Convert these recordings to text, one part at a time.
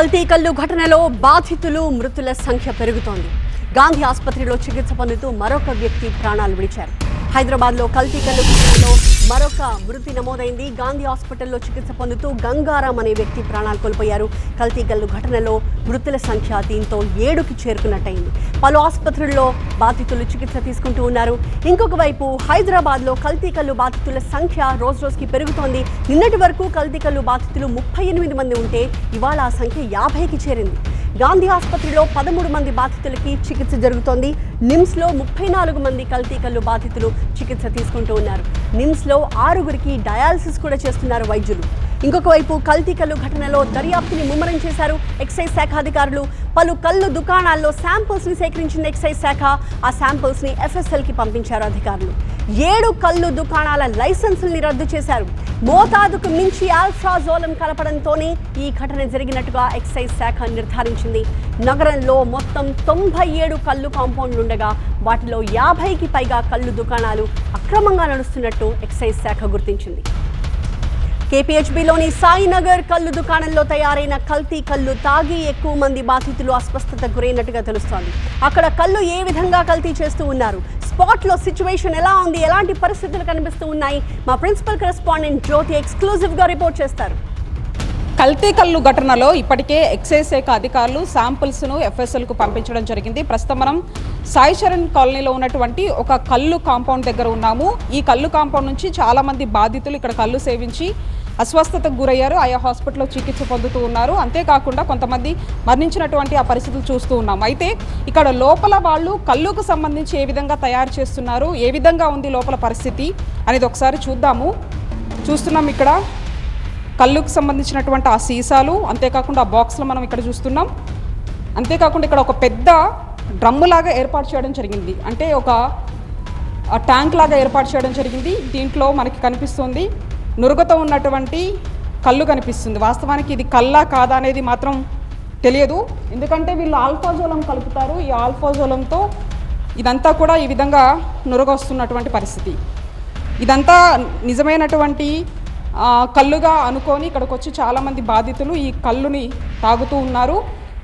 కల్తీ కల్లు ఘటనలో బాధితులు మృతుల సంఖ్య పెరుగుతోంది. గాంధీ ఆసుపత్రిలో చికిత్స పొందుతూ మరొక వ్యక్తి ప్రాణాలు విడిచారు. హైదరాబాద్లో కల్తీకల్లు ఘటనలో మరొక మృతి నమోదైంది. గాంధీ హాస్పిటల్లో చికిత్స పొందుతూ గంగారాం అనే వ్యక్తి ప్రాణాలు కోల్పోయారు. కల్తీ కల్లు ఘటనలో మృతుల సంఖ్య దీంతో ఏడుకి చేరుకున్నట్టయింది. పలు ఆసుపత్రుల్లో బాధితులు చికిత్స తీసుకుంటూ ఉన్నారు. ఇంకొక వైపు హైదరాబాద్లో కల్తీ కల్లు బాధితుల సంఖ్య రోజు రోజుకి పెరుగుతోంది. నిన్నటి వరకు కల్తీ కల్లు బాధితులు ముప్పై ఎనిమిది మంది ఉంటే ఇవాళ ఆ సంఖ్య యాభైకి చేరింది. గాంధీ ఆసుపత్రిలో పదమూడు మంది బాధితులకి చికిత్స జరుగుతోంది. నిమ్స్లో ముప్పై నాలుగు మంది కల్తీ కళ్ళు బాధితులు చికిత్స తీసుకుంటూ ఉన్నారు. నిమ్స్లో ఆరుగురికి డయాలసిస్ కూడా చేస్తున్నారు వైద్యులు. ఇంకొక వైపు కల్తీ కల్లు ఘటనలో దర్యాప్తుని ముమ్మరం చేశారు ఎక్సైజ్ శాఖ అధికారులు. పలు కళ్ళు దుకాణాల్లో శాంపుల్స్ని సేకరించిన ఎక్సైజ్ శాఖ. ఆ శాంపుల్స్ని ఎఫ్ఎస్ఎల్కి పంపించారు అధికారులు. ఏడు కళ్ళు దుకాణాల లైసెన్సుల్ని రద్దు చేశారు. మోతాదుకు మించి ఆల్ఫ్రాజోలం కలపడంతోనే ఈ ఘటన జరిగినట్టుగా ఎక్సైజ్ శాఖ నిర్ధారించింది. నగరంలో మొత్తం తొంభై ఏడు కళ్ళు కాంపౌండ్లు ఉండగా వాటిలో యాభైకి పైగా కళ్ళు దుకాణాలు అక్రమంగా నడుస్తున్నట్టు ఎక్సైజ్ శాఖ గుర్తించింది. కేపీహెచ్బిలోని సాయినగర్ కళ్ళు దుకాణంలో తయారైన కల్తీ కళ్ళు తాగి ఎక్కువ మంది బాధితులు అస్వస్థత గురైనట్టుగా తెలుస్తోంది. అక్కడ కళ్ళు ఏ విధంగా కల్తీ చేస్తూ ఉన్నారు? స్పాట్లో సిచ్యువేషన్ ఎలా ఉంది? ఎలాంటి పరిస్థితులు కనిపిస్తూ ఉన్నాయి? మా ప్రిన్సిపల్ కరెస్పాండెంట్ జ్యోతి ఎక్స్క్లూజివ్గా రిపోర్ట్ చేస్తారు. కల్తీ కల్లు ఘటనలో ఇప్పటికే ఎక్సైజ్ శాఖ అధికారులు శాంపిల్స్ను ఎఫ్ఎస్ఎల్కు పంపించడం జరిగింది. ప్రస్తుతం మనం సాయి చరణ్ కాలనీలో ఉన్నటువంటి ఒక కల్లు కాంపౌండ్ దగ్గర ఉన్నాము. ఈ కల్లు కాంపౌండ్ నుంచి చాలా మంది బాధితులు ఇక్కడ కల్లు సేవించి అస్వస్థతకు గురయ్యారు. ఆయా హాస్పిటల్లో చికిత్స పొందుతూ ఉన్నారు. అంతేకాకుండా కొంతమంది మరణించినటువంటి ఆ పరిస్థితులు చూస్తూ ఉన్నాం. అయితే ఇక్కడ లోపల వాళ్ళు కళ్ళుకు సంబంధించి ఏ విధంగా తయారు చేస్తున్నారు? ఏ విధంగా ఉంది లోపల పరిస్థితి అనేది ఒకసారి చూద్దాము. చూస్తున్నాం ఇక్కడ కళ్ళుకు సంబంధించినటువంటి ఆ సీసాలు అంతేకాకుండా ఆ బాక్స్లో మనం ఇక్కడ చూస్తున్నాం. అంతేకాకుండా ఇక్కడ ఒక పెద్ద డ్రమ్ము లాగా ఏర్పాటు చేయడం జరిగింది. అంటే ఒక ట్యాంక్ లాగా ఏర్పాటు చేయడం జరిగింది. దీంట్లో మనకి కనిపిస్తుంది నురుగతో ఉన్నటువంటి కళ్ళు కనిపిస్తుంది. వాస్తవానికి ఇది కల్లా కాదా అనేది మాత్రం తెలియదు. ఎందుకంటే వీళ్ళు ఆల్ఫాజోలం కలుపుతారు. ఈ ఆల్ఫాజోలంతో ఇదంతా కూడా ఈ విధంగా నురగొస్తున్నటువంటి పరిస్థితి. ఇదంతా నిజమైనటువంటి కళ్ళుగా అనుకొని ఇక్కడికి వచ్చి చాలామంది బాధితులు ఈ కళ్ళుని తాగుతూ ఉన్నారు.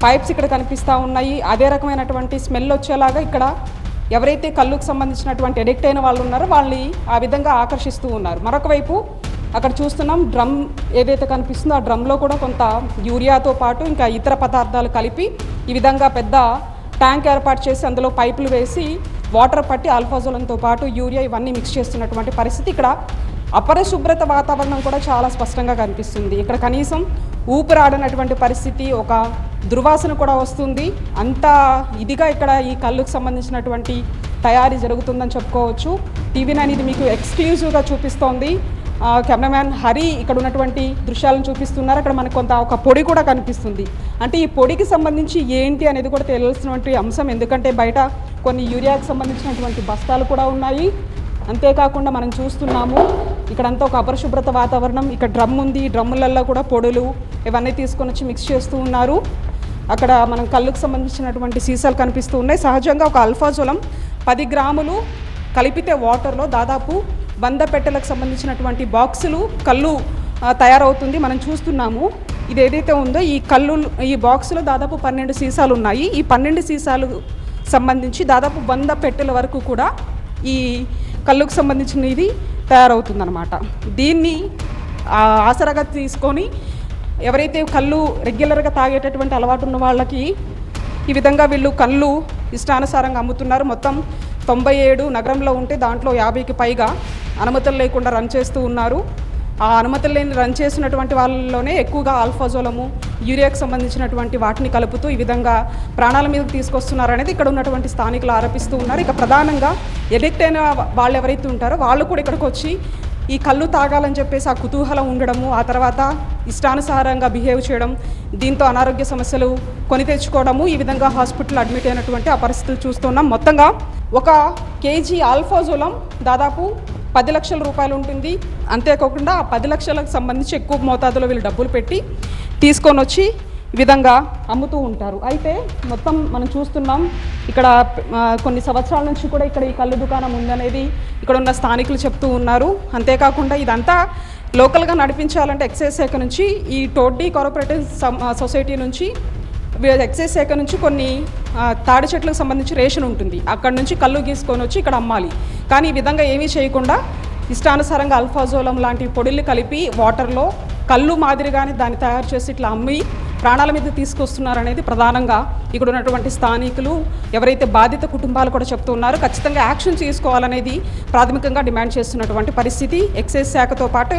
పైప్స్ ఇక్కడ కనిపిస్తూ ఉన్నాయి. అదే రకమైనటువంటి స్మెల్ వచ్చేలాగా ఇక్కడ ఎవరైతే కళ్ళుకు సంబంధించినటువంటి ఎడిక్ట్ అయిన వాళ్ళు ఉన్నారో వాళ్ళని ఆ విధంగా ఆకర్షిస్తూ ఉన్నారు. మరొక వైపు అక్కడ చూస్తున్నాం డ్రమ్ ఏదైతే కనిపిస్తుందో ఆ డ్రమ్లో కూడా కొంత యూరియాతో పాటు ఇంకా ఇతర పదార్థాలు కలిపి ఈ విధంగా పెద్ద ట్యాంక్ ఏర్పాటు చేసి అందులో పైపులు వేసి వాటర్ పట్టి ఆల్ఫాజోలంతో పాటు యూరియా ఇవన్నీ మిక్స్ చేస్తున్నటువంటి పరిస్థితి. ఇక్కడ అపరిశుభ్రత వాతావరణం కూడా చాలా స్పష్టంగా కనిపిస్తుంది. ఇక్కడ కనీసం ఊపిరాడనటువంటి పరిస్థితి ఒక దుర్వాసన కూడా వస్తుంది. అంత ఇదిగా ఇక్కడ ఈ కళ్ళుకు సంబంధించినటువంటి తయారీ జరుగుతుందని చెప్పుకోవచ్చు. టీవీ నైన్ ఇది మీకు ఎక్స్క్లూజివ్గా చూపిస్తోంది. కెమెరామ్యాన్ హరి ఇక్కడ ఉన్నటువంటి దృశ్యాలను చూపిస్తున్నారు. అక్కడ మనకు కొంత ఒక పొడి కూడా కనిపిస్తుంది. అంటే ఈ పొడికి సంబంధించి ఏంటి అనేది కూడా తెలియాల్సినటువంటి అంశం. ఎందుకంటే బయట కొన్ని యూరియాకి సంబంధించినటువంటి బస్తాలు కూడా ఉన్నాయి. అంతేకాకుండా మనం చూస్తున్నాము ఇక్కడంతా ఒక అపరిశుభ్రత వాతావరణం. ఇక్కడ డ్రమ్ ఉంది. ఈ డ్రమ్ములలో కూడా పొడులు ఇవన్నీ తీసుకొని వచ్చి మిక్స్ చేస్తూ ఉన్నారు. అక్కడ మనం కళ్ళుకు సంబంధించినటువంటి సీసాలు కనిపిస్తూ ఉన్నాయి. సహజంగా ఒక అల్ఫాజోలం పది గ్రాములు కలిపితే వాటర్లో దాదాపు వంద పెట్టెలకు సంబంధించినటువంటి బాక్సులు కళ్ళు తయారవుతుంది. మనం చూస్తున్నాము ఇది ఏదైతే ఉందో ఈ కళ్ళు ఈ బాక్సులో దాదాపు పన్నెండు సీసాలు ఉన్నాయి. ఈ పన్నెండు సీసాలు సంబంధించి దాదాపు వంద పెట్టెల వరకు కూడా ఈ కళ్ళుకు సంబంధించిన ఇది తయారవుతుందన్నమాట. దీన్ని ఆసరాగా తీసుకొని ఎవరైతే కళ్ళు రెగ్యులర్గా తాగేటటువంటి అలవాటు ఉన్న వాళ్ళకి ఈ విధంగా వీళ్ళు కళ్ళు ఇష్టానుసారంగా అమ్ముతున్నారు. మొత్తం తొంభై ఏడు నగరంలో ఉంటే దాంట్లో యాభైకి పైగా అనుమతులు లేకుండా రన్ చేస్తూ ఉన్నారు. ఆ అనుమతులు లేని రన్ చేసినటువంటి వాళ్ళలోనే ఎక్కువగా ఆల్ఫాజోలము యూరియాకు సంబంధించినటువంటి వాటిని కలుపుతూ ఈ విధంగా ప్రాణాల మీదకి తీసుకొస్తున్నారు అనేది ఇక్కడ ఉన్నటువంటి స్థానికులు ఆరోపిస్తూ ఉన్నారు. ఇక ప్రధానంగా ఎడిక్ట్ అయిన వాళ్ళు ఎవరైతే ఉంటారో వాళ్ళు కూడా ఇక్కడికి వచ్చి ఈ కళ్ళు తాగాలని చెప్పేసి ఆ కుతూహలం ఉండడము ఆ తర్వాత ఇష్టానుసారంగా బిహేవ్ చేయడం దీంతో అనారోగ్య సమస్యలు కొని తెచ్చుకోవడము ఈ విధంగా హాస్పిటల్ అడ్మిట్ అయినటువంటి ఆ పరిస్థితులు చూస్తున్నాం. మొత్తంగా ఒక కేజీ ఆల్ఫాజోలం దాదాపు పది లక్షల రూపాయలు ఉంటుంది. అంతేకాకుండా ఆ పది లక్షలకు సంబంధించి ఎక్కువ మోతాదులో వీళ్ళు డబ్బులు పెట్టి తీసుకొని వచ్చి విధంగా అమ్ముతూ ఉంటారు. అయితే మొత్తం మనం చూస్తున్నాం ఇక్కడ కొన్ని సంవత్సరాల నుంచి కూడా ఇక్కడ ఈ కళ్ళు దుకాణం ఉందనేది ఇక్కడ ఉన్న స్థానికులు చెప్తూ ఉన్నారు. అంతేకాకుండా ఇదంతా లోకల్గా నడిపించాలంటే ఎక్సైజ్ శాఖ నుంచి ఈ టోడ్డీ కోఆపరేటివ్ సమ్- సొసైటీ నుంచి ఎక్సైజ్ శాఖ నుంచి కొన్ని తాడి చెట్లకు సంబంధించి రేషన్ ఉంటుంది. అక్కడ నుంచి కళ్ళు గీసుకొని వచ్చి ఇక్కడ అమ్మాలి. కానీ ఈ విధంగా ఏమీ చేయకుండా ఇష్టానుసారంగా అల్ఫాజోలం లాంటి పొడిలు కలిపి వాటర్లో కళ్ళు మాదిరిగానే దాన్ని తయారు చేసి ఇట్లా అమ్మి ప్రాణాల మీద తీసుకొస్తున్నారు అనేది ప్రధానంగా ఇక్కడ ఉన్నటువంటి స్థానికులు ఎవరైతే బాధిత కుటుంబాలు కూడా చెప్తున్నారు ఖచ్చితంగా యాక్షన్ తీసుకోవాలనేది ప్రాథమికంగా డిమాండ్ చేస్తున్నటువంటి పరిస్థితి. ఎక్సైజ్ శాఖతో పాటు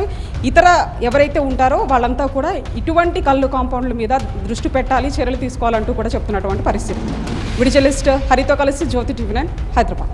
ఇతర ఎవరైతే ఉంటారో వాళ్ళంతా కూడా ఇటువంటి కళ్ళు కాంపౌండ్ల మీద దృష్టి పెట్టాలి చర్యలు తీసుకోవాలంటూ కూడా చెప్తున్నటువంటి పరిస్థితి. విడిజలిస్ట్ హరితో కలిసి జ్యోతి టీవీ హైదరాబాద్.